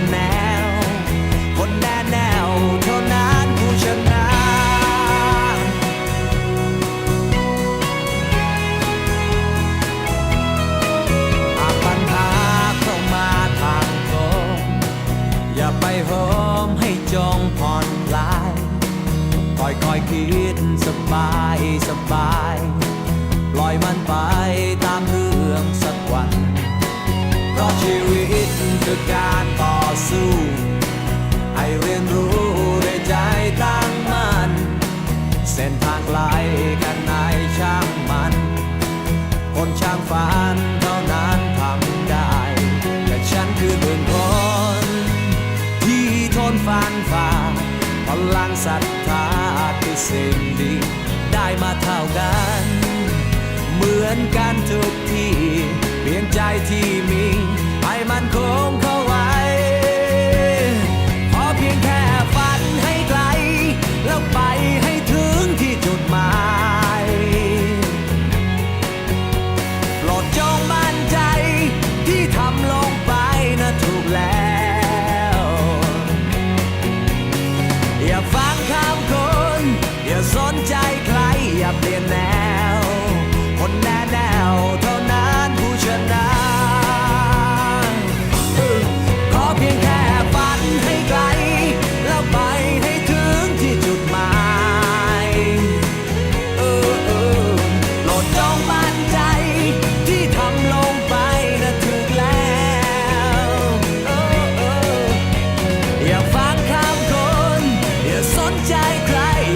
นแนว คนแน่แนวเท่านั้นผู้ชนะหาปัญหาเข้ามาทางตรงอย่าไปโหมให้จงผ่อนคลายค่อยๆคิดสบายสบาย กลกันไหนช่างมัน คนช่างฝันเท่านั้นทำได้ แต่ฉันคือหนึ่งคน ที่ทนฟันฝ่าพลังศรัทธาคือสิ่งดี ได้มาเท่ากัน เหมือนกันทุกที่เพียงใจที่มี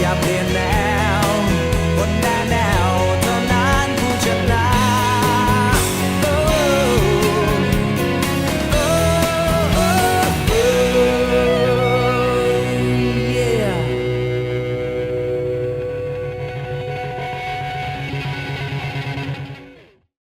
อย่าเปลี่ยนแน